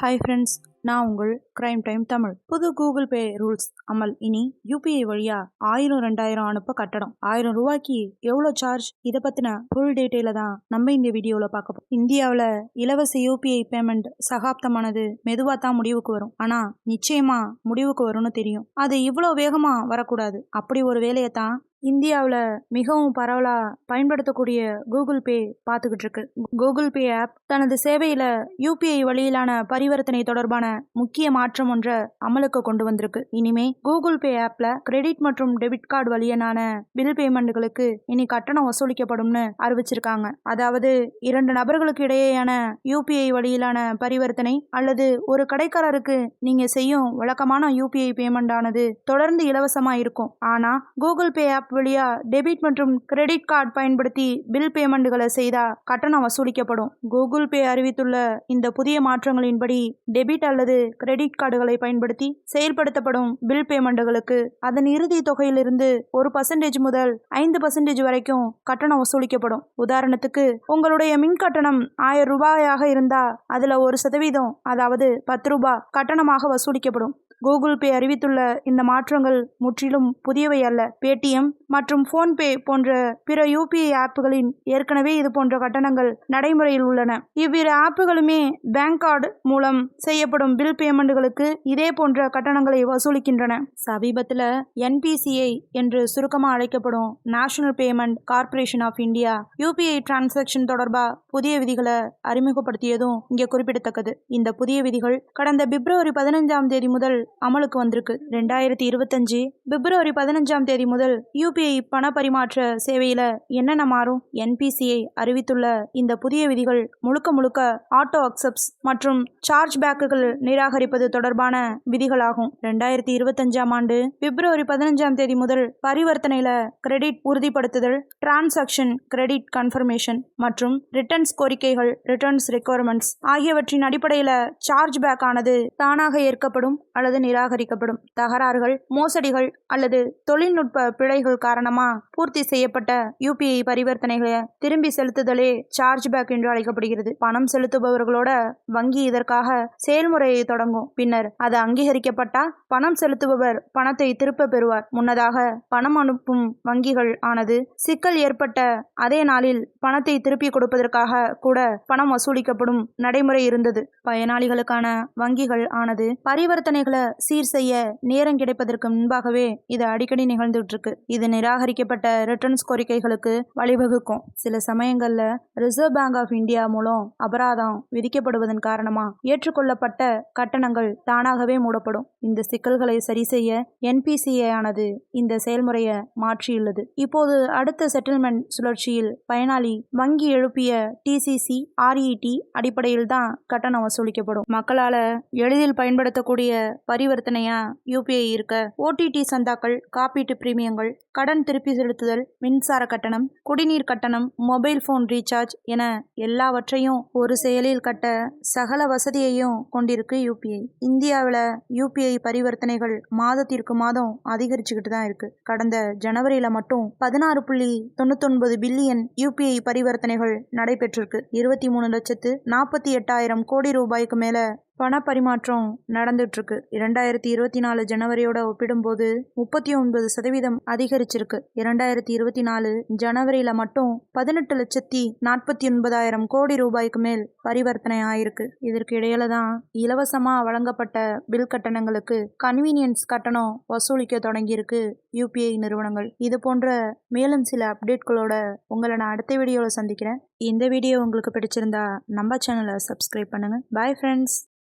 Hi friends நான் உங்கள் crime time Tamil. புது கூகுள் பே ரூல்ஸ் அமல். இனி யூபிஐ வழியா ஆயிரம் ரெண்டாயிரம் அனுப்ப கட்டணம் ஆயிரம் ரூபாய்க்கு எவ்வளோ சார்ஜ் இதை பற்றின ஃபுல் டீட்டெயில தான் நம்ம இந்த வீடியோவில் பார்க்க போறோம். இந்தியாவில் இலவச யூபிஐ பேமெண்ட் சகாப்தமானது மெதுவாக தான் முடிவுக்கு வரும். ஆனால் நிச்சயமா முடிவுக்கு வரும்னு தெரியும். அது இவ்வளோ வேகமாக வரக்கூடாது. அப்படி ஒரு வேலையை தான் இந்தியாவில் மிகவும் பரவலாக பயன்படுத்தக்கூடிய கூகுள் பே பார்த்துக்கிட்டு இருக்கு. கூகுள் பே ஆப் தனது சேவையில் யூபிஐ வழியிலான பரிவர்த்தனை தொடர்பான முக்கிய மாற்றம் ஒன்றை அமலுக்கு கொண்டு வந்திருக்கு. இனிமே கூகுள் பே ஆப்ல கிரெடிட் மற்றும் டெபிட் கார்டு வழியனான பில் பேமெண்ட்டுகளுக்கு இனி கட்டணம் வசூலிக்கப்படும்னு அறிவிச்சிருக்காங்க. அதாவது இரண்டு நபர்களுக்கு இடையேயான யூபிஐ வழியிலான பரிவர்த்தனை அல்லது ஒரு கடைக்காரருக்கு நீங்க செய்யும் வழக்கமான யூபிஐ பேமெண்ட் ஆனது தொடர்ந்து இலவசமா இருக்கும் ஆனா கூகுள் பே ஆப் வழியா டெபிட் மற்றும் கிரெடிட் கார்டு பயன்படுத்தி பில் பேமெண்ட்டுகளை செய்தால் கட்டணம் வசூலிக்கப்படும். கூகுள் பே அறிவித்துள்ள இந்த புதிய மாற்றங்களின்படி டெபிட் அல்லது கிரெடிட் கார்டுகளை பயன்படுத்தி செயல்படுத்தப்படும் பில் பேமெண்ட்டுகளுக்கு அதன் இறுதி தொகையிலிருந்து ஒரு பர்சன்டேஜ் முதல் ஐந்து பர்சன்டேஜ் வரைக்கும் கட்டணம் வசூலிக்கப்படும். உதாரணத்துக்கு உங்களுடைய மின் கட்டணம் ஆயிரம் ரூபாயாக இருந்தால் அதில் ஒரு சதவீதம் அதாவது பத்து ரூபாய் கட்டணமாக வசூலிக்கப்படும். கூகுள் பே அறிவித்துள்ள இந்த மாற்றங்கள் முற்றிலும் புதியவை அல்ல. பேடிஎம் மற்றும் ஃபோன்பே போன்ற பிற யூபிஐ ஆப்புகளின் ஏற்கனவே இது போன்ற கட்டணங்கள் நடைமுறையில் உள்ளன. இவ்விரு ஆப்புகளுமே பேங்க் கார்டு மூலம் செய்யப்படும் பில் பேமெண்ட்டுகளுக்கு இதே போன்ற கட்டணங்களை வசூலிக்கின்றன. சமீபத்தில் என்பிசிஐ என்று சுருக்கமாக அழைக்கப்படும் national payment corporation of India UPI transaction தொடர்பாக புதிய விதிகளை அறிமுகப்படுத்தியதும் இங்கே குறிப்பிடத்தக்கது. இந்த புதிய விதிகள் கடந்த பிப்ரவரி பதினஞ்சாம் தேதி முதல் அமலுக்கு வந்திருக்கு. ரெண்டாயிரத்தி இருபத்தஞ்சு பிப்ரவரி பதினஞ்சாம் தேதி முதல் யூபிஐ பண பரிமாற்ற சேவையில என்னென்ன மாறும்? என்பிசிஐ அறிவித்துள்ள இந்த புதிய விதிகள் முழுக்க முழுக்க ஆட்டோ அக்செப்ட்ஸ் மற்றும் சார்ஜ் பேக்குகள் நிராகரிப்பது தொடர்பான விதிகளாகும். ரெண்டாயிரத்தி இருபத்தஞ்சாம் ஆண்டு பிப்ரவரி பதினஞ்சாம் தேதி முதல் பரிவர்த்தனையில கிரெடிட் உறுதிப்படுத்துதல் டிரான்சாக்ஷன் கிரெடிட் கன்ஃபர்மேஷன் மற்றும் ரிட்டர்ன்ஸ் கோரிக்கைகள் ரிட்டர்ன்ஸ் ரெக்குவயர்மெண்ட்ஸ் ஆகியவற்றின் அடிப்படையில் சார்ஜ் பேக் ஆனது தானாக ஏற்கப்படும் அல்லது நிராகரிக்கப்படும். தகராறுகள் மோசடிகள் அல்லது தொழில்நுட்ப பிழைகள் காரணமா பூர்த்தி செய்யப்பட்ட யூபிஐ பரிவர்த்தனைகளை திரும்பி செலுத்துதலே சார்ஜ் பேக் என்று அழைக்கப்படுகிறது. பணம் செலுத்துபவர்களோட வங்கி இதற்காக செயல்முறையை தொடங்கும். பின்னர் அது அங்கீகரிக்கப்பட்டா பணம் செலுத்துபவர் பணத்தை திருப்ப பெறுவார். முன்னதாக பணம் அனுப்பும் வங்கிகள் ஆனது சிக்கல் ஏற்பட்ட அதே நாளில் பணத்தை திருப்பி கொடுப்பதற்காக கூட பணம் வசூலிக்கப்படும் நடைமுறை இருந்தது. பயனாளிகளுக்கான வங்கிகள் ஆனது பரிவர்த்தனைகளை சீர் செய்ய நேரம் கிடைப்பதற்கு முன்பாகவே இது அடிக்கடி நிகழ்ந்துட்டு இருக்கு இது நிராகரிக்கப்பட்ட ரிட்டர்ன்ஸ் கோரிக்கைகளுக்கு வழிவகுக்கும். சில சமயங்கள்ல ரிசர்வ் பேங்க் ஆஃப் இந்தியா மூலம் அபராதம் விதிக்கப்படுவதன் காரணமா ஏற்றுக்கொள்ளப்பட்ட கட்டணங்கள் தானாகவே மூடப்படும். இந்த சிக்கல்களை சரி செய்ய என்பிசிஏ ஆனது இந்த செயல்முறையை மாற்றியுள்ளது. இப்போது அடுத்த செட்டில்மெண்ட் சுழற்சியில் பயனாளி வங்கி எழுப்பிய டிசிசி ஆர்இடி அடிப்படையில் தான் கட்டணம் வசூலிக்கப்படும். மக்களால எளிதில் பயன்படுத்தக்கூடிய பரிவர்த்தனையா யூபிஐ இருக்க ஓடிடி சந்தாக்கள் காப்பீட்டு பிரீமியங்கள் கடன் திருப்பி செலுத்துதல் மின்சார கட்டணம் குடிநீர் கட்டணம் மொபைல் போன் ரீசார்ஜ் என எல்லாவற்றையும் ஒரு செயலில் கட்ட சகல வசதியையும் கொண்டிருக்கு யூபிஐ இந்தியாவில் யூபிஐ பரிவர்த்தனைகள் மாதத்திற்கு மாதம் அதிகரிச்சுக்கிட்டு தான் இருக்கு. கடந்த ஜனவரியில மட்டும் பதினாறு புள்ளி தொண்ணூத்தொன்பது பில்லியன் யூபிஐ பரிவர்த்தனைகள் நடைபெற்றிருக்கு. இருபத்தி மூணு லட்சத்து நாற்பத்தி எட்டாயிரம் கோடி ரூபாய்க்கு மேல பணப்பரிமாற்றம் பரிமாற்றம் இரண்டாயிரத்தி இருபத்தி நாலு ஜனவரியோட ஒப்பிடும்போது முப்பத்தி ஒன்பது சதவீதம் அதிகரிச்சிருக்கு. இரண்டாயிரத்தி இருபத்தி நாலு ஜனவரியில மட்டும் பதினெட்டு லட்சத்தி நாற்பத்தி ஒன்பதாயிரம் கோடி ரூபாய்க்கு மேல் பரிவர்த்தனை ஆயிருக்கு. இதற்கு இடையில தான் இலவசமா வழங்கப்பட்ட பில் கட்டணங்களுக்கு கன்வீனியன்ஸ் கட்டணம் வசூலிக்க தொடங்கியிருக்கு யூபிஐ நிறுவனங்கள். இது போன்ற மேலும் சில அப்டேட்களோட உங்களை நான் அடுத்த வீடியோவில் சந்திக்கிறேன். இந்த வீடியோ உங்களுக்கு பிடிச்சிருந்தா நம்ம சேனலை சப்ஸ்கிரைப் பண்ணுங்க. Bye friends.